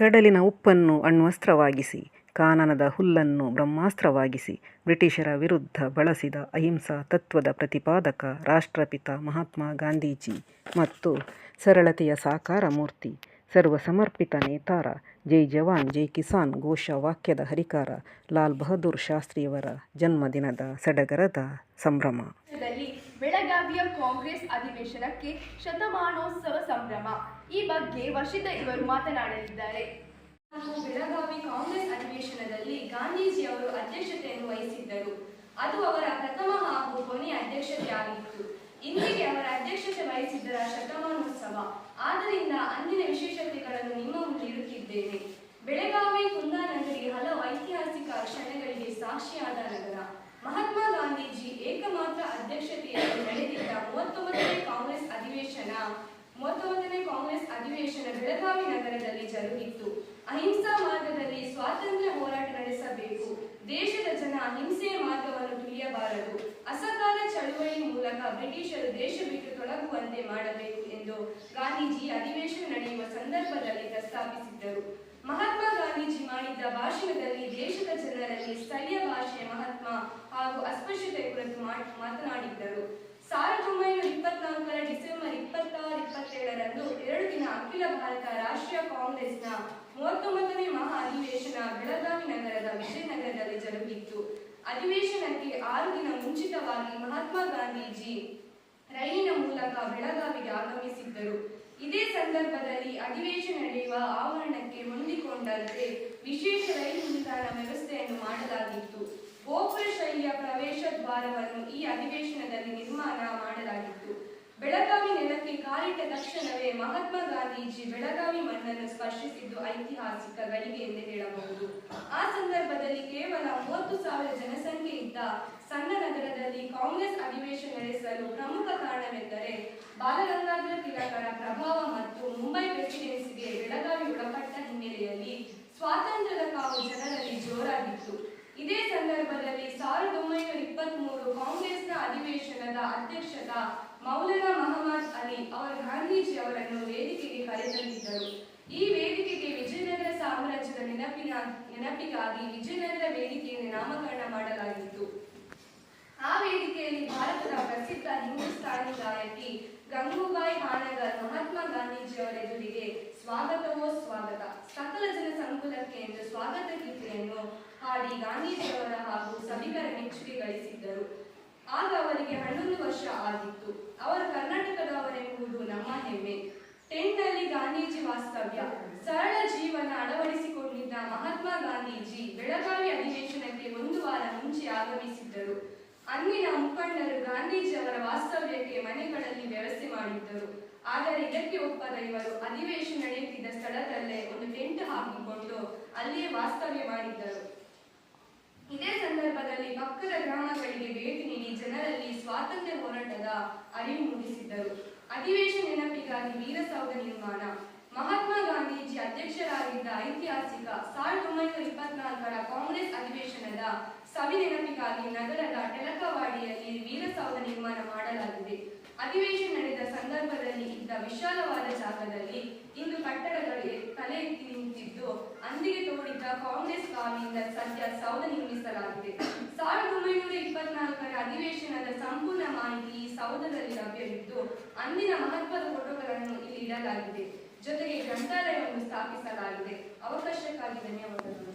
ಕಡಲಿನ ಉಪ್ಪನ್ನು ಅಣ್ವಸ್ತ್ರವಾಗಿಸಿ, ಕಾನನದ ಹುಲ್ಲನ್ನು ಬ್ರಹ್ಮಾಸ್ತ್ರವಾಗಿಸಿ, ಬ್ರಿಟಿಷರ ವಿರುದ್ಧ ಬಳಸಿದ ಅಹಿಂಸಾ ತತ್ವದ ಪ್ರತಿಪಾದಕ ರಾಷ್ಟ್ರಪಿತ ಮಹಾತ್ಮ ಗಾಂಧೀಜಿ ಮತ್ತು ಸರಳತೆಯ ಸಾಕಾರ ಮೂರ್ತಿ ಸರ್ವ ಸಮರ್ಪಿತ ನೇತಾರ, ಜೈ ಜವಾನ್, ಜೈ ಕಿಸಾನ್ ಘೋಷ ವಾಕ್ಯದ ಹರಿಕಾರ, ಲಾಲ್ ಬಹದ್ದೂರ್ ಶಾಸ್ತ್ರಿಯವರ ಜನ್ಮದಿನದ ಸಡಗರದ ಸಂಭ್ರಮ. ಬೆಳಗಾವಿಯ ಕಾಂಗ್ರೆಸ್ ಅಧಿವೇಶನಕ್ಕೆ ಶತಮಾನೋತ್ಸವ ಸಂಭ್ರಮ. ಈ ಬಗ್ಗೆ ವರ್ಷಿತಾ ಇವರು ಮಾತನಾಡಲಿದ್ದಾರೆ. ಬೆಳಗಾವಿ ಕಾಂಗ್ರೆಸ್ ಅಧಿವೇಶನದಲ್ಲಿ ಗಾಂಧೀಜಿ ಅವರು ಅಧ್ಯಕ್ಷತೆಯನ್ನು ವಹಿಸಿದ್ದರು. ಅದು ಅವರ ಪ್ರಥಮ ಹಾಗೂ ಕೊನೆಯ ಅಧ್ಯಕ್ಷತೆ ಆಗಿತ್ತು ಇಂದಿಗೆ ಅವರ ಅಧ್ಯಕ್ಷತೆ ವಹಿಸಿದ್ದರ ಶತಮಾನೋತ್ಸವ. ಆದ್ದರಿಂದ ಅಂದಿನ ವಿಶೇಷತೆಗಳನ್ನು ನಿಮ್ಮ ಮುಂದೆ ಇಡುತ್ತಿದ್ದೇನೆ ಬೆಳಗಾವಿ ಕುಂದಾನಗರಿ ಹಲವು ಐತಿಹಾಸಿಕ ಕ್ಷಣಗಳಿಗೆ ಸಾಕ್ಷಿಯಾದ ನಗರ. ಮಹಾತ್ಮ ಗಾಂಧೀಜಿ ಏಕಮಾತ್ರ ಅಧ್ಯಕ್ಷತೆಯಲ್ಲಿ ನಡೆದಿದ್ದ ಮೂವತ್ತೊಂಬತ್ತನೇ ಕಾಂಗ್ರೆಸ್ ಅಧಿವೇಶನ ಮೂವತ್ತೊಂಬತ್ತನೇ ಕಾಂಗ್ರೆಸ್ ಅಧಿವೇಶನ ಬೆಳಗಾವಿ ನಗರದಲ್ಲಿ ಜರುಗಿತ್ತು. ಅಹಿಂಸಾ ಮಾರ್ಗದಲ್ಲಿ ಸ್ವಾತಂತ್ರ್ಯ ಹೋರಾಟ ನಡೆಸಬೇಕು. ದೇಶದ ಜನ ಅಹಿಂಸೆಯ ಮಾರ್ಗವನ್ನು ತುಳಿಯಬಾರದು. ಅಸಕಾಲ ಚಳುವಳಿ ಮೂಲಕ ಬ್ರಿಟಿಷರು ದೇಶ ಬಿಟ್ಟು ತೊಲಗುವಂತೆ ಮಾಡಬೇಕು ಎಂದು ಗಾಂಧೀಜಿ ಅಧಿವೇಶನ ನಡೆಯುವ ಸಂದರ್ಭದಲ್ಲಿ ಪ್ರಸ್ತಾಪಿಸಿದ್ದರು. ಮಹಾತ್ಮ ಗಾಂಧೀಜಿ ಮಾಡಿದ್ದ ಭಾಷಣದಲ್ಲಿ ದೇಶದ ಜನರಲ್ಲಿ ಸ್ಥಳೀಯ ಭಾಷೆಯ ಮಹಾತ್ಮ ಹಾಗೂ ಅಸ್ಪೃಶ್ಯತೆ ಕುರಿತು ಮಾತನಾಡಿದ್ದರು. ಸಾವಿರದ ಒಂಬೈನೂರ ಇಪ್ಪತ್ನಾಲ್ಕರ ಡಿಸೆಂಬರ್ ಇಪ್ಪತ್ತಾರು ಇಪ್ಪತ್ತೇಳರಂದು ಎರಡು ದಿನ ಅಖಿಲ ಭಾರತ ರಾಷ್ಟ್ರೀಯ ಕಾಂಗ್ರೆಸ್ನ ಮೂವತ್ತೊಂಬತ್ತನೇ ಮಹಾ ಅಧಿವೇಶನ ಬೆಳಗಾವಿ ನಗರದ ವಿಜಯನಗರದಲ್ಲಿ ಜರುಗಿತ್ತು. ಅಧಿವೇಶನಕ್ಕೆ ಆರು ದಿನ ಮುಂಚಿತವಾಗಿ ಮಹಾತ್ಮ ಗಾಂಧೀಜಿ ರೈಲಿನ ಮೂಲಕ ಬೆಳಗಾವಿಗೆ ಆಗಮಿಸಿದ್ದರು. ಇದೇ ಸಂದರ್ಭದಲ್ಲಿ ಅಧಿವೇಶನ ನಡೆಯುವ ಆವರಣಕ್ಕೆ ಹೊಂದಿಕೊಂಡಂತೆ ವಿಶೇಷ ರೈಲು ನಿಲ್ದಾಣ ವ್ಯವಸ್ಥೆಯನ್ನು ಮಾಡಲಾಗಿತ್ತು. ಗೋಪುರ ಶೈಲಿಯ ಪ್ರವೇಶ ದ್ವಾರವನ್ನು ಈ ಅಧಿವೇಶನದಲ್ಲಿ ನಿರ್ಮಾಣ ಮಾಡಲಾಗಿತ್ತು. ಬೆಳಗಾವಿ ನೆಲಕ್ಕೆ ಕಾಲಿಟ್ಟ ತಕ್ಷಣವೇ ಮಹಾತ್ಮ ಗಾಂಧೀಜಿ ಬೆಳಗಾವಿ ಮಣ್ಣನ್ನು ಸ್ಪರ್ಶಿಸಿದ್ದು ಐತಿಹಾಸಿಕ ಗಳಿಗೆ ಎಂದು ಹೇಳಬಹುದು. ಆ ಸಂದರ್ಭದಲ್ಲಿ ಕೇವಲ ಮೂವತ್ತು ಸಾವಿರ ಜನಸಂಖ್ಯೆ ಇದ್ದ ಸಣ್ಣ ನಗರದಲ್ಲಿ ಕಾಂಗ್ರೆಸ್ ಅಧಿವೇಶನ ನಡೆಸಲು ಪ್ರಮುಖ ಕಾರಣವೆಂದರೆ ಬಾಲಗಂಗಾಧರ ತಿಲಕರ ಪ್ರಭಾವ ಮತ್ತು ಮುಂಬೈ ಪ್ರೆಸಿಡೆನ್ಸಿಗೆ ಬೆಳಗಾವಿ ಒಳಪಟ್ಟ ಹಿನ್ನೆಲೆಯಲ್ಲಿ ಸ್ವಾತಂತ್ರ್ಯದ ಕಾವು ಜನರಲ್ಲಿ ಜೋರಾಗಿತ್ತು. ಇದೇ ಸಂದರ್ಭದಲ್ಲಿ ಸಾವಿರದ ಒಂಬೈನೂರ ಇಪ್ಪತ್ಮೂರು ಕಾಂಗ್ರೆಸ್ನ ಅಧಿವೇಶನದ ಅಧ್ಯಕ್ಷದ ಮೌಲಾನಾ ಮಹಮ್ಮದ್ ಅಲಿ ಅವರು ಗಾಂಧೀಜಿ ಅವರನ್ನು ವೇದಿಕೆಗೆ ಕರೆತಂದಿದ್ದರು. ಈ ವೇದಿಕೆಗೆ ವಿಜಯನಗರ ಸಾಮ್ರಾಜ್ಯದ ನೆನಪಿನ, ನೆನಪಿಗಾಗಿ ವಿಜಯನಗರ ವೇದಿಕೆಯನ್ನು ನಾಮಕರಣ ಮಾಡಲಾಗಿತ್ತು. ಆ ವೇದಿಕೆಯಲ್ಲಿ ಭಾರತದ ಪ್ರಸಿದ್ಧ ಹಿಂದೂಸ್ತಾನಿ ಗಾಯಕಿ ಗಂಗೂಬಾಯಿ ಹಾನಗರ್, ಮಹಾತ್ಮ ಗಾಂಧೀಜಿ ಅವರ ಎದುರಿಗೆ ಸ್ವಾಗತವೋ ಸ್ವಾಗತ. ಸಕಲ ಜನ ಸಂಕುಲಕ್ಕೆ ಎಂದು ಸ್ವಾಗತ ಗೀತೆಯನ್ನು ಹಾಡಿ ಗಾಂಧೀಜಿಯವರ ಹಾಗೂ ಸಭಿಕರ ಮೆಚ್ಚುಗೆ ಗಳಿಸಿದ್ದರು. ಆಗ ಅವರಿಗೆ ಹನ್ನೊಂದು ವರ್ಷ ಆಗಿತ್ತು. ಅವರು ಕರ್ನಾಟಕದವರೆಂಬುದು ನಮ್ಮ ಹೆಮ್ಮೆ. ಟೆಂಟ್ನಲ್ಲಿ ಗಾಂಧೀಜಿ ವಾಸ್ತವ್ಯ. ಸರಳ ಜೀವನ ಅಳವಡಿಸಿಕೊಂಡಿದ್ದ ಮಹಾತ್ಮ ಗಾಂಧೀಜಿ ಬೆಳಗಾವಿ ಅಧಿವೇಶನಕ್ಕೆ ಒಂದು ವಾರ ಮುಂಚೆ ಆಗಮಿಸಿದ್ದರು. ಅಂದಿನ ಮುಖಂಡರು ಗಾಂಧೀಜಿ ಅವರ ವಾಸ್ತವ್ಯಕ್ಕೆ ಮನೆಗಳಲ್ಲಿ ವ್ಯವಸ್ಥೆ ಮಾಡಿದ್ದರು. ಆದರೆ ಇದಕ್ಕೆ ಒಪ್ಪದ ಇವರು ಅಧಿವೇಶನ ನಡೆಯುತ್ತಿದ್ದ ಸ್ಥಳದಲ್ಲೇ ಒಂದು ಟೆಂಟ್ ಹಾಕಿಕೊಂಡು ಅಲ್ಲಿಯೇ ವಾಸ್ತವ್ಯ ಮಾಡಿದ್ದರು. ಇದೇ ಸಂದರ್ಭದಲ್ಲಿ ಪಕ್ಕದ ಗ್ರಾಮಗಳಿಗೆ ಭೇಟಿ ನೀಡಿ ಜನರಲ್ಲಿ ಸ್ವಾತಂತ್ರ್ಯ ಹೋರಾಟದ ಅರಿವು ಮೂಡಿಸಿದ್ದರು. ಅಧಿವೇಶನ ನೆನಪಿಗಾಗಿ ವೀರಸೌಧ ನಿರ್ಮಾಣ. ಮಹಾತ್ಮ ಗಾಂಧೀಜಿ ಅಧ್ಯಕ್ಷರಾಗಿದ್ದ ಐತಿಹಾಸಿಕ ಸಾವಿರದ ಒಂಬೈನೂರ ಇಪ್ಪತ್ನಾಲ್ಕರ ಕಾಂಗ್ರೆಸ್ ಅಧಿವೇಶನದ ಸವಿ ನೆನಪಿಗಾಗಿ ನಗರದ ಟೆಲಕವಾಡಿಯಲ್ಲಿ ವೀರಸೌಧ ನಿರ್ಮಾಣ ಮಾಡಲಾಗಿದೆ. ಅಧಿವೇಶನ ನಡೆದ ಸಂದರ್ಭದಲ್ಲಿ ಇದ್ದ ವಿಶಾಲವಾದ ಜಾಗದಲ್ಲಿ ಇಂದು ಕಟ್ಟಡದಲ್ಲಿ ತಲೆ ಎತ್ತಿ ನಿಂತಿದ್ದು, ಅಂದಿಗೆ ತೋಡಿದ್ದ ಕಾಂಗ್ರೆಸ್ ಕಾಲಿನಿಂದ ಸದ್ಯ ಸೌಧ ನಿರ್ಮಿಸಲಾಗಿದೆ. ಸಾವಿರದ ಒಂಬೈನೂರ ಇಪ್ಪತ್ನಾಲ್ಕರ ಅಧಿವೇಶನದ ಸಂಪೂರ್ಣ ಮಾಹಿತಿ ಈ ಸೌಧದಲ್ಲಿ ಲಭ್ಯವಿದ್ದು, ಅಂದಿನ ಮಹತ್ವದ ಫೋಟೋಗಳನ್ನು ಇಲ್ಲಿ ಇಡಲಾಗಿದೆ. ಜೊತೆಗೆ ಗ್ರಂಥಾಲಯವನ್ನು ಸ್ಥಾಪಿಸಲಾಗಿದೆ. ಅವಕಾಶಕ್ಕಾಗಿ ಧನ್ಯವಾದಗಳು.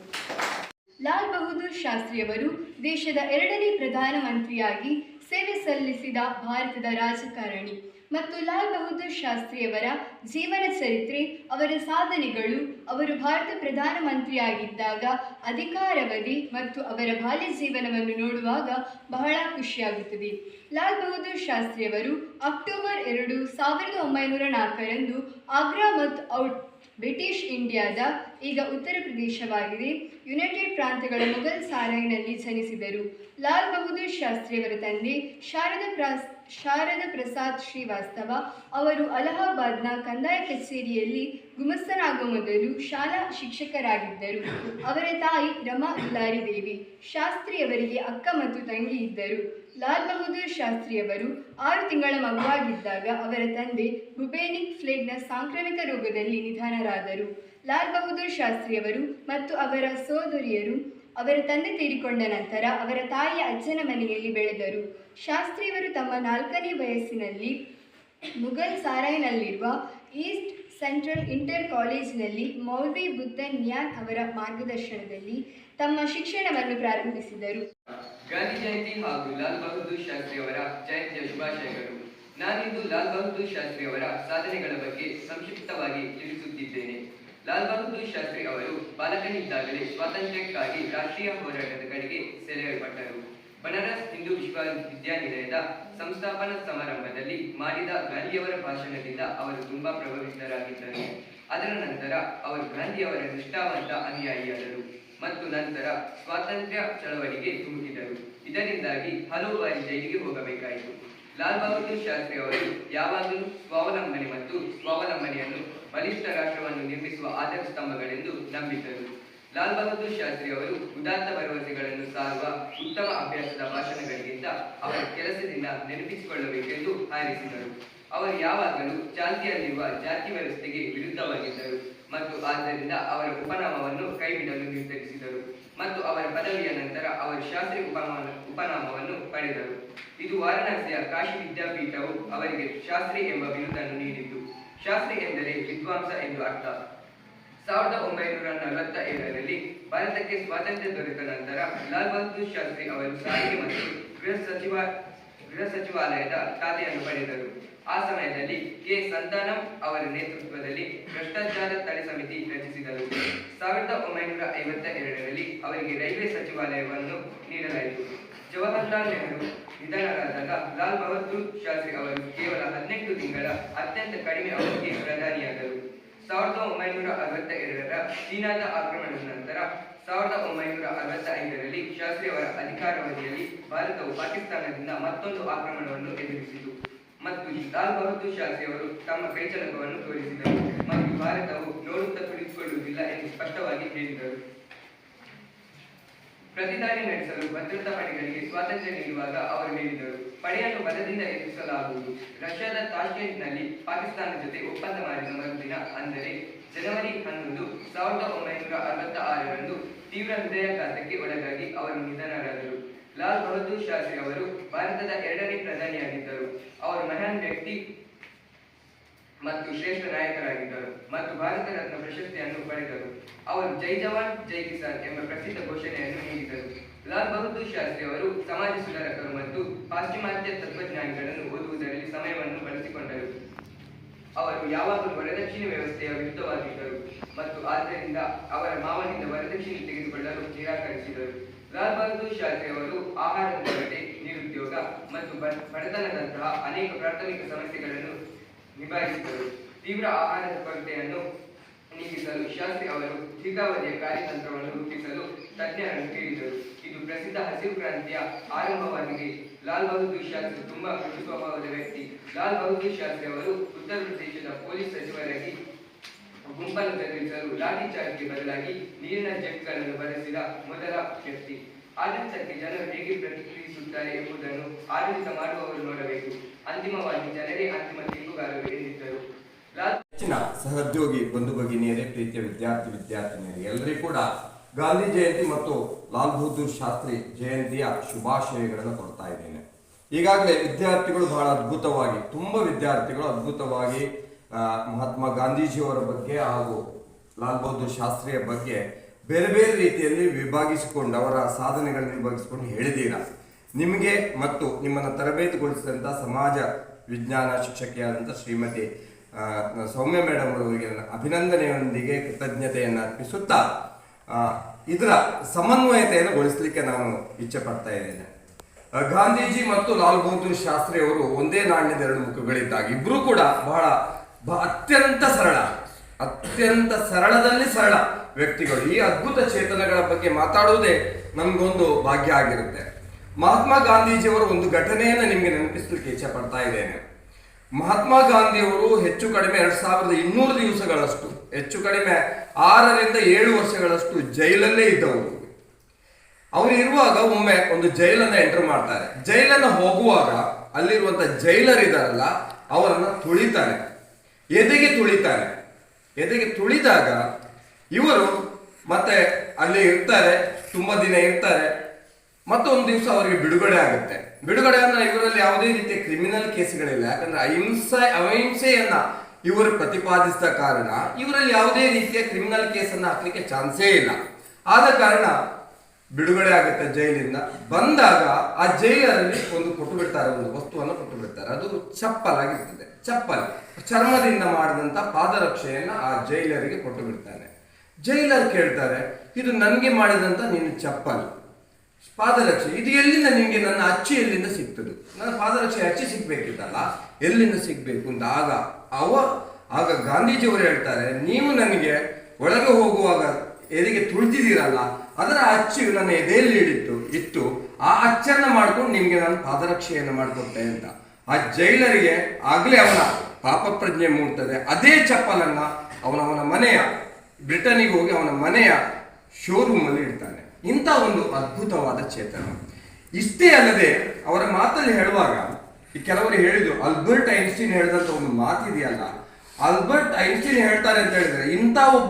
ಲಾಲ್ ಬಹದ್ದೂರ್ ಶಾಸ್ತ್ರಿಯವರು ದೇಶದ ಎರಡನೇ ಪ್ರಧಾನಮಂತ್ರಿಯಾಗಿ ಸೇವೆ ಸಲ್ಲಿಸಿದ ಭಾರತದ ರಾಜಕಾರಣಿ. ಮತ್ತು ಲಾಲ್ ಬಹದ್ದೂರ್ ಶಾಸ್ತ್ರಿಯವರ ಜೀವನ ಚರಿತ್ರೆ, ಅವರ ಸಾಧನೆಗಳು, ಅವರು ಭಾರತ ಪ್ರಧಾನಮಂತ್ರಿಯಾಗಿದ್ದಾಗ ಅಧಿಕಾರವಧಿ ಮತ್ತು ಅವರ ಬಾಲ್ಯ ಜೀವನವನ್ನು ನೋಡುವಾಗ ಬಹಳ ಖುಷಿಯಾಗುತ್ತದೆ. ಲಾಲ್ ಬಹದ್ದೂರ್ ಶಾಸ್ತ್ರಿಯವರು ಅಕ್ಟೋಬರ್ ಎರಡು ಸಾವಿರದ ಒಂಬೈನೂರ ನಾಲ್ಕರಂದು ಆಗ್ರಾ ಮತ್ತು ಔಟ್ ಬ್ರಿಟಿಷ್ ಇಂಡಿಯಾದ ಈಗ ಉತ್ತರ ಪ್ರದೇಶವಾಗಿದೆ. ಯುನೈಟೆಡ್ ಪ್ರಾಂತ್ಯಗಳ ಮೊಘಲ್ ಸಾರಾಯಿನಲ್ಲಿ ಜನಿಸಿದರು. ಲಾಲ್ ಬಹದ್ದೂರ್ ಶಾಸ್ತ್ರಿಯವರ ತಂದೆ ಶಾರದಾ ಪ್ರಾಸ್ ಶಾರದಾ ಪ್ರಸಾದ್ ಶ್ರೀವಾಸ್ತವ ಅವರು ಅಲಹಾಬಾದ್ನ ಕಂದಾಯ ಕಚೇರಿಯಲ್ಲಿ ಗುಮಸ್ತರಾಗುವ ಮೊದಲು ಶಾಲಾ ಶಿಕ್ಷಕರಾಗಿದ್ದರು. ಅವರ ತಾಯಿ ರಮಾ ದುಲಾರಿ ದೇವಿ ಶಾಸ್ತ್ರಿಯವರಿಗೆ ಅಕ್ಕ ಮತ್ತು ತಂಗಿ ಇದ್ದರು. ಲಾಲ್ ಬಹದ್ದೂರ್ ಶಾಸ್ತ್ರಿಯವರು ಆರು ತಿಂಗಳ ಮಗುವಾಗಿದ್ದಾಗ ಅವರ ತಂದೆ ಬುಬೇನಿಕ್ ಫ್ಲೇಗ್ನ ಸಾಂಕ್ರಾಮಿಕ ರೋಗದಲ್ಲಿ ನಿಧನರಾದರು. ಲಾಲ್ ಬಹದ್ದೂರ್ ಶಾಸ್ತ್ರಿಯವರು ಮತ್ತು ಅವರ ಸೋದರಿಯರು ಅವರ ತಂದೆ ತೀರಿಕೊಂಡ ನಂತರ ಅವರ ತಾಯಿಯ ಅಜ್ಜನ ಮನೆಯಲ್ಲಿ ಬೆಳೆದರು. ಶಾಸ್ತ್ರಿಯವರು ತಮ್ಮ ನಾಲ್ಕನೇ ವಯಸ್ಸಿನಲ್ಲಿ ಮುಘಲ್ ಸಾರಾಯ್ನಲ್ಲಿರುವ ಈಸ್ಟ್ ಸೆಂಟ್ರಲ್ ಇಂಟರ್ ಕಾಲೇಜಿನಲ್ಲಿ ಮೌಲ್ವಿ ಬುದ್ಧನ್ ನ್ಯಾನ್ ಅವರ ಮಾರ್ಗದರ್ಶನದಲ್ಲಿ ತಮ್ಮ ಶಿಕ್ಷಣವನ್ನು ಪ್ರಾರಂಭಿಸಿದರು. ಗಾಂಧಿ ಜಯಂತಿ ಹಾಗೂ ಲಾಲ್ ಬಹದ್ದೂರ್ ಶಾಸ್ತ್ರಿ ಅವರ ಜಯಂತಿಯ ಶುಭಾಶಯಗಳು. ನಾನಿಂದು ಲಾಲ್ ಬಹದ್ದೂರ್ ಶಾಸ್ತ್ರಿ ಅವರ ಸಾಧನೆಗಳ ಬಗ್ಗೆ ಸಂಕ್ಷಿಪ್ತವಾಗಿ ತಿಳಿಸುತ್ತಿದ್ದೇನೆ. ಲಾಲ್ ಬಹದ್ದೂರ್ ಶಾಸ್ತ್ರಿ ಅವರು ಬಾಲಕನಿದ್ದಾಗಲೇ ಸ್ವಾತಂತ್ರ್ಯಕ್ಕಾಗಿ ರಾಷ್ಟ್ರೀಯ ಹೋರಾಟದ ಕಡೆಗೆ ಸೆಳೆಯಲ್ಪಟ್ಟರು ಬನಾರಸ್ ಹಿಂದೂ ವಿಶ್ವವಿದ್ಯಾನಿಲಯದ ಸಂಸ್ಥಾಪನಾ ಸಮಾರಂಭದಲ್ಲಿ ಮಾಡಿದ ಗಾಂಧಿಯವರ ಭಾಷಣದಿಂದ ಅವರು ತುಂಬಾ ಪ್ರಭಾವಿತರಾಗಿದ್ದರು. ಅದರ ನಂತರ ಅವರು ಗಾಂಧಿಯವರ ನಿಷ್ಠಾವಂತ ಅನುಯಾಯಿಯಾದರು ಮತ್ತು ನಂತರ ಸ್ವಾತಂತ್ರ್ಯ ಚಳವಳಿಗೆ ತುಂಬಿದರು ಇದರಿಂದಾಗಿ ಹಲವು ಬಾರಿ ಜೈಲಿಗೆ ಹೋಗಬೇಕಾಯಿತು. ಲಾಲ್ ಬಹದ್ದೂರ್ ಶಾಸ್ತ್ರಿ ಅವರು ಯಾವಾಗಲೂ ಸ್ವಾವಲಂಬನೆ ಮತ್ತು ಸ್ವಾವಲಂಬನೆಯನ್ನು ಬಲಿಷ್ಠ ರಾಷ್ಟ್ರವನ್ನು ನಿರ್ಮಿಸುವ ಆಧಾರ ಸ್ತಂಭಗಳೆಂದು ನಂಬಿದ್ದರು. ಲಾಲ್ ಬಹದ್ದೂರ್ ಶಾಸ್ತ್ರಿ ಅವರು ಉದಾತ್ತ ಭರವಸೆಗಳನ್ನು ಸಾರುವ ಉತ್ತಮ ಅಭ್ಯಾಸದ ಭಾಷಣಗಳಿಗಿಂತ ಅವರ ಕೆಲಸದಿಂದ ನೆನಪಿಸಿಕೊಳ್ಳಬೇಕೆಂದು ಹಾರೈಸಿದರು. ಅವರು ಯಾವಾಗಲೂ ಚಾಲ್ತಿಯಲ್ಲಿರುವ ಜಾತಿ ವ್ಯವಸ್ಥೆಗೆ ವಿರುದ್ಧವಾಗಿದ್ದರು ಮತ್ತು ಆದ್ದರಿಂದ ಅವರ ಉಪನಾಮವನ್ನು ಕೈಬಿಡಲು ನಿರ್ಧರಿಸಿದರು ಮತ್ತು ಅವರ ಪದವಿಯ ನಂತರ ಅವರು ಶಾಸ್ತ್ರಿ ಉಪನಾಮ ಉಪನಾಮವನ್ನು ಪಡೆದರು. ಇದು ವಾರಣಾಸಿಯ ಕಾಶಿ ವಿದ್ಯಾಪೀಠವು ಅವರಿಗೆ ಶಾಸ್ತ್ರಿ ಎಂಬ ಬಿರುದನ್ನು ನೀಡಿತು ಶಾಸ್ತ್ರಿ ಎಂದರೆ ವಿದ್ವಾಂಸ ಎಂದು ಅರ್ಥ. ಸಾವಿರದ ಒಂಬೈನೂರ ನಲವತ್ತ ಏಳರಲ್ಲಿ ಭಾರತಕ್ಕೆ ಸ್ವಾತಂತ್ರ್ಯ ದೊರೆತ ನಂತರ ಲಾಲ್ ಬಹದ್ದೂರ್ ಶಾಸ್ತ್ರಿ ಅವರು ಸಾರಿಗೆ ಮತ್ತು ಗೃಹ ಸಚಿವ, ಗೃಹ ಸಚಿವಾಲಯದ ಖಾತೆಯನ್ನು ಪಡೆದರು. ಆ ಸಮಯದಲ್ಲಿ ಕೆ. ಸಂತಾನಂ ಅವರ ನೇತೃತ್ವದಲ್ಲಿ ಭ್ರಷ್ಟಾಚಾರ ತಡೆ ಸಮಿತಿ ರಚಿಸಿದರು. ಸಾವಿರದ ಒಂಬೈನೂರ ಐವತ್ತ ಎರಡರಲ್ಲಿ ಅವರಿಗೆ ರೈಲ್ವೆ ಸಚಿವಾಲಯವನ್ನು ನೀಡಲಾಯಿತು. ಜವಾಹರ್ಲಾಲ್ ನೆಹರು ನಿಧನರಾದಾಗ ಲಾಲ್ ಬಹದ್ದೂರ್ ಶಾಸ್ತ್ರಿ ಅವರು ಕೇವಲ ಹದಿನೆಂಟು ತಿಂಗಳ ಅತ್ಯಂತ ಕಡಿಮೆ ಅವಧಿಗೆ ಪ್ರಧಾನಿಯಾದರು. ಸಾವಿರದ ಒಂಬೈನೂರ ಅರವತ್ತ ಎರಡರ ಚೀನಾದ ಆಕ್ರಮಣದ ನಂತರ ಸಾವಿರದ ಒಂಬೈನೂರ ಅರವತ್ತ ಐದರಲ್ಲಿ ಶಾಸ್ತ್ರಿ ಅವರ ಅಧಿಕಾರಾವಧಿಯಲ್ಲಿ ಭಾರತವು ಪಾಕಿಸ್ತಾನದಿಂದ ಮತ್ತೊಂದು ಆಕ್ರಮಣವನ್ನು ಎದುರಿಸಿತು. ಮತ್ತು ಲಾಲ್ ಬಹದ್ದೂರ್ ಶಾಸ್ತ್ರಿ ಅವರು ತಮ್ಮ ಕೈಚಲಕವನ್ನು ತೋರಿಸಿದರು. ಮತ್ತು ಭಾರತವು ನೋಡುತ್ತಾ ಕುಳಿತುಕೊಳ್ಳುವುದಿಲ್ಲ ಎಂದು ಸ್ಪಷ್ಟವಾಗಿ ಹೇಳಿದರು. ಪ್ರತಿದಾಳಿ ನಡೆಸಲು ಭದ್ರತಾ ಪಡೆಗಳಿಗೆ ಸ್ವಾತಂತ್ರ್ಯ ನೀಡುವಾಗ ಅವರು ಹೇಳಿದರು. ಪಡೆಯನ್ನು ಬಲದಿಂದ ಎದುರಿಸಲಾಗುವುದು. ರಷ್ಯಾದ ತಾಷ್ಕೆಂಟ್ನಲ್ಲಿ ಪಾಕಿಸ್ತಾನ ಜೊತೆ ಒಪ್ಪಂದ ಮಾಡಿದ ಮರುದಿನ ಅಂದರೆ ಜನವರಿ ಹನ್ನೊಂದು ಸಾವಿರದ ಒಂಬೈನೂರ ಅರವತ್ತ ಆರರಂದು ತೀವ್ರ ಹೃದಯಾಘಾತಕ್ಕೆ ಒಳಗಾಗಿ ಅವರು ನಿಧನರಾದರು. ಲಾಲ್ ಬಹದ್ದೂರ್ ಶಾಸ್ತ್ರಿ ಅವರು ಭಾರತದ ಎರಡನೇ ಪ್ರಧಾನಿಯಾಗಿದ್ದರು. ಅವರು ಮಹಾನ್ ವ್ಯಕ್ತಿ ಮತ್ತು ಶ್ರೇಷ್ಠ ನಾಯಕರಾಗಿದ್ದರು ಮತ್ತು ಭಾರತ ರತ್ನ ಪ್ರಶಸ್ತಿಯನ್ನು ಪಡೆದರು. ಅವರು ಜೈ ಜವಾನ್, ಜೈ ಕಿಸಾನ್ ಎಂಬ ಪ್ರಸಿದ್ಧ ಘೋಷಣೆಯನ್ನು ನೀಡಿದರು ಲಾಲ್ ಬಹದ್ದೂರ್ ಶಾಸ್ತ್ರಿ ಅವರು ಸಮಾಜ ಸುಧಾರಕರು ಮತ್ತು ಪಾಶ್ಚಿಮಾತ್ಯ ತತ್ವಜ್ಞಾನಿಗಳನ್ನು ಓದುವುದರಲ್ಲಿ ಸಮಯವನ್ನು ಬಳಸಿಕೊಂಡರು. ಅವರು ಯಾವಾಗಲೂ ವರದಕ್ಷಿಣೆ ವ್ಯವಸ್ಥೆಯ ವಿರುದ್ಧವಾಗಿದ್ದರು ಮತ್ತು ಆದ್ದರಿಂದ ಅವರ ಮಾವನಿಂದ ವರದಕ್ಷಿಣೆ ತೆಗೆದುಕೊಳ್ಳಲು ನಿರಾಕರಿಸಿದರು. ಲಾಲ್ ಬಹದ್ದೂರ್ ಶಾಸ್ತ್ರಿ ಅವರು ಆಹಾರದ ಕೊರತೆ, ನಿರುದ್ಯೋಗ ಮತ್ತು ಬಡತನದಂತಹ ಅನೇಕ ಪ್ರಾಥಮಿಕ ಸಮಸ್ಯೆಗಳನ್ನು ನಿಭಾಯಿಸಿದರು. ತೀವ್ರ ಆಹಾರದ ಕೊರತೆಯನ್ನು ನೀಗಿಸಲು ಶಾಸ್ತ್ರಿ ಅವರು ದೀರ್ಘಾವಧಿಯ ಕಾರ್ಯತಂತ್ರವನ್ನು ರೂಪಿಸಲು ತಜ್ಞರನ್ನು ಕೇಳಿದರು. ಇದು ಪ್ರಸಿದ್ಧ ಹಸಿರು ಕ್ರಾಂತಿಯ ಆರಂಭವಾಗಿದೆ. ಲಾಲ್ ಬಹದ್ದೂರ್ ಶಾಸ್ತ್ರಿ ತುಂಬಾ ಮೃದು ವ್ಯಕ್ತಿ. ಲಾಲ್ ಬಹದ್ದೂರ್ ಶಾಸ್ತ್ರಿ ಅವರು ಉತ್ತರ ಪ್ರದೇಶದ ಪೊಲೀಸ್ ಸಚಿವರಾಗಿ ಗುಂಪನ್ನು ಬೆದರಿಸಲು ಲಾಠಿ ಚಾರ್ಜ್ಗೆ ಬದಲಾಗಿ ನೀರಿನ ಜೆಟ್ಗಳನ್ನು ಬಳಸಿದ ಮೊದಲ ವ್ಯಕ್ತಿ. ಆಡಳಿತಕ್ಕೆ ಜನರು ಹೇಗೆ ಪ್ರತಿಕ್ರಿಯಿಸುತ್ತಾರೆ ಎಂಬುದನ್ನು ಆಡಳಿತ ಮಾಡುವವರು ನೋಡಬೇಕು. ಅಂತಿಮವಾಗಿ ಜನರೇ ಅಂತಿಮ ತೀರ್ಪುಗಾರರು ಎಂದಿದ್ದರು. ಹೆಚ್ಚಿನ ಸಹೋದ್ಯೋಗಿ ಬಂಧು ಭಗಿನಿಯರೇ ಪ್ರೀತಿಯ ವಿದ್ಯಾರ್ಥಿ ವಿದ್ಯಾರ್ಥಿನಿಯರೇ ಎಲ್ಲರಿಗೂ ಕೂಡ ಗಾಂಧಿ ಜಯಂತಿ ಮತ್ತು ಲಾಲ್ ಬಹದ್ದೂರ್ ಶಾಸ್ತ್ರಿ ಜಯಂತಿಯ ಶುಭಾಶಯಗಳನ್ನು ಕೊಡ್ತಾ ಇದ್ದೇನೆ. ಈಗಾಗಲೇ ವಿದ್ಯಾರ್ಥಿಗಳು ಬಹಳ ಅದ್ಭುತವಾಗಿ, ತುಂಬ ವಿದ್ಯಾರ್ಥಿಗಳು ಅದ್ಭುತವಾಗಿ ಮಹಾತ್ಮ ಗಾಂಧೀಜಿಯವರ ಬಗ್ಗೆ ಹಾಗೂ ಲಾಲ್ ಬಹದ್ದೂರ್ ಶಾಸ್ತ್ರಿಯ ಬಗ್ಗೆ ಬೇರೆ ಬೇರೆ ರೀತಿಯಲ್ಲಿ ವಿಭಾಗಿಸಿಕೊಂಡು ಅವರ ಸಾಧನೆಗಳನ್ನು ವಿಭಾಗಿಸಿಕೊಂಡು ಹೇಳಿದ್ದೀರಾ ನಿಮಗೆ ಮತ್ತು ನಿಮ್ಮನ್ನು ತರಬೇತಿಗೊಳಿಸಿದಂಥ ಸಮಾಜ ವಿಜ್ಞಾನ ಶಿಕ್ಷಕಿಯಾದಂಥ ಶ್ರೀಮತಿ ಸೌಮ್ಯ ಮೇಡಮ್ ಅವರಿಗೆ ಅಭಿನಂದನೆಯೊಂದಿಗೆ ಕೃತಜ್ಞತೆಯನ್ನು ಅರ್ಪಿಸುತ್ತಾ ಇದರ ಸಮನ್ವಯತೆಯನ್ನು ಗೊಳಿಸಲಿಕ್ಕೆ ನಾನು ಇಚ್ಛೆ ಪಡ್ತಾ ಇದ್ದೇನೆ. ಗಾಂಧೀಜಿ ಮತ್ತು ಲಾಲ್ ಬಹದ್ದೂರ್ ಶಾಸ್ತ್ರಿ ಅವರು ಒಂದೇ ನಾಣ್ಯದ ಎರಡು ಮುಖಗಳಿದ್ದಾಗ ಇಬ್ಬರೂ ಕೂಡ ಬಹಳ ಅತ್ಯಂತ ಸರಳ. ಅತ್ಯಂತ ಸರಳದಲ್ಲಿ ಸರಳ ವ್ಯಕ್ತಿಗಳು. ಈ ಅದ್ಭುತ ಚೇತನಗಳ ಬಗ್ಗೆ ಮಾತಾಡುವುದೇ ನಮಗೊಂದು ಭಾಗ್ಯ ಆಗಿರುತ್ತೆ. ಮಹಾತ್ಮ ಗಾಂಧೀಜಿಯವರ ಒಂದು ಘಟನೆಯನ್ನು ನಿಮಗೆ ನೆನಪಿಸಲಿಕ್ಕೆ ಇಚ್ಛೆ ಪಡ್ತಾ ಇದ್ದೇನೆ. ಮಹಾತ್ಮ ಗಾಂಧಿಯವರು ಹೆಚ್ಚು ಕಡಿಮೆ ಎರಡ್ ಸಾವಿರದ ಇನ್ನೂರು ದಿವಸಗಳಷ್ಟು, ಹೆಚ್ಚು ಕಡಿಮೆ ಆರರಿಂದ ಏಳು ವರ್ಷಗಳಷ್ಟು ಜೈಲಲ್ಲೇ ಇದ್ದವರು. ಅವರು ಇರುವಾಗ ಒಮ್ಮೆ ಒಂದು ಜೈಲನ್ನು ಎಂಟರ್ ಮಾಡ್ತಾರೆ. ಜೈಲನ್ನು ಹೋಗುವಾಗ ಅಲ್ಲಿರುವಂತ ಜೈಲರ್ ಇದಾರಲ್ಲ ಅವರನ್ನು ತುಳಿತಾರೆ. ಎದೆಗೆ ತುಳಿತಾರೆ? ಎದೆಗೆ ತುಳಿದಾಗ ಇವರು ಮತ್ತೆ ಅಲ್ಲಿ ಇರ್ತಾರೆ, ತುಂಬಾ ದಿನ ಇರ್ತಾರೆ, ಮತ್ತೊಂದು ದಿವಸ ಅವರಿಗೆ ಬಿಡುಗಡೆ ಆಗುತ್ತೆ. ಬಿಡುಗಡೆ ಅಂದ್ರೆ ಇವರಲ್ಲಿ ಯಾವುದೇ ರೀತಿಯ ಕ್ರಿಮಿನಲ್ ಕೇಸ್ಗಳಿಲ್ಲ. ಯಾಕಂದ್ರೆ ಅಹಿಂಸೆ, ಅಹಿಂಸೆಯನ್ನ ಇವರು ಪ್ರತಿಪಾದಿಸಿದ ಕಾರಣ ಇವರಲ್ಲಿ ಯಾವುದೇ ರೀತಿಯ ಕ್ರಿಮಿನಲ್ ಕೇಸನ್ನ ಹಾಕ್ಲಿಕ್ಕೆ ಚಾನ್ಸೇ ಇಲ್ಲ. ಆದ ಕಾರಣ ಬಿಡುಗಡೆ ಆಗುತ್ತೆ ಜೈಲಿಂದ. ಬಂದಾಗ ಆ ಜೈಲರಲ್ಲಿ ಒಂದು ಕೊಟ್ಟು ಬಿಡ್ತಾರೆ, ಒಂದು ವಸ್ತುವನ್ನು ಕೊಟ್ಟು ಬಿಡ್ತಾರೆ. ಅದು ಚಪ್ಪಲಾಗಿರ್ತದೆ. ಚಪ್ಪಲ್. ಚರ್ಮದಿಂದ ಮಾಡಿದಂಥ ಪಾದರಕ್ಷೆಯನ್ನು ಆ ಜೈಲರಿಗೆ ಕೊಟ್ಟು ಬಿಡ್ತಾನೆ. ಜೈಲರ್ ಕೇಳ್ತಾರೆ, ಇದು ನನಗೆ ಮಾಡಿದಂಥ ನಿನ್ನ ಚಪ್ಪಲ್. ಪಾದರಕ್ಷೆ, ಇದು ಎಲ್ಲಿಂದ ನಿಮಗೆ ನನ್ನ ಅಚ್ಚಿ ಎಲ್ಲಿಂದ ಸಿಗ್ತದೆ ನನ್ನ ಪಾದರಕ್ಷೆ ಅಚ್ಚಿ ಸಿಗ್ಬೇಕಿತ್ತಲ್ಲ, ಎಲ್ಲಿಂದ ಸಿಗ್ಬೇಕು? ಅಂತ ಆಗ ಅವ, ಆಗ ಗಾಂಧೀಜಿಯವರು ಹೇಳ್ತಾರೆ, ನೀವು ನನಗೆ ಒಳಗೆ ಹೋಗುವಾಗ ಎದೆಗೆ ತುಳಿದಿದ್ದೀರಲ್ಲ ಅದರ ಅಚ್ಚು ನನ್ನ ಎದೆಯಲ್ಲಿ ಇಡಿತ್ತು, ಇತ್ತು. ಆ ಅಚ್ಚನ್ನು ಮಾಡ್ಕೊಂಡು ನಿಮಗೆ ನಾನು ಪಾದರಕ್ಷೆಯನ್ನು ಮಾಡಿಕೊಟ್ಟೆ ಅಂತ. ಆ ಜೈಲರಿಗೆ ಆಗಲೇ ಅವನ ಪಾಪ ಪ್ರಜ್ಞೆ ಮೂಡ್ತದೆ. ಅದೇ ಚಪ್ಪಲನ್ನು ಅವನವನ ಮನೆಯ ಬ್ರಿಟನಿಗೆ ಹೋಗಿ ಅವನ ಮನೆಯ ಶೋರೂಮ್ ಅಲ್ಲಿ ಇಡ್ತಾನೆ. ಇಂಥ ಒಂದು ಅದ್ಭುತವಾದ ಚೇತನ. ಇಷ್ಟೇ ಅಲ್ಲದೆ ಅವರ ಮಾತಲ್ಲಿ ಹೇಳುವಾಗ, ಈ ಕೆಲವರು ಹೇಳಿದ್ರು, ಅಲ್ಬರ್ಟ್ ಐನ್ಸ್ಟೀನ್ ಹೇಳಿದಂತ ಒಂದು ಮಾತಿದೆಯಲ್ಲ? ಅಲ್ಬರ್ಟ್ ಐನ್ಸ್ಟೀನ್ ಹೇಳ್ತಾರೆ ಅಂತ ಹೇಳಿದ್ರೆ, ಇಂಥ ಒಬ್ಬ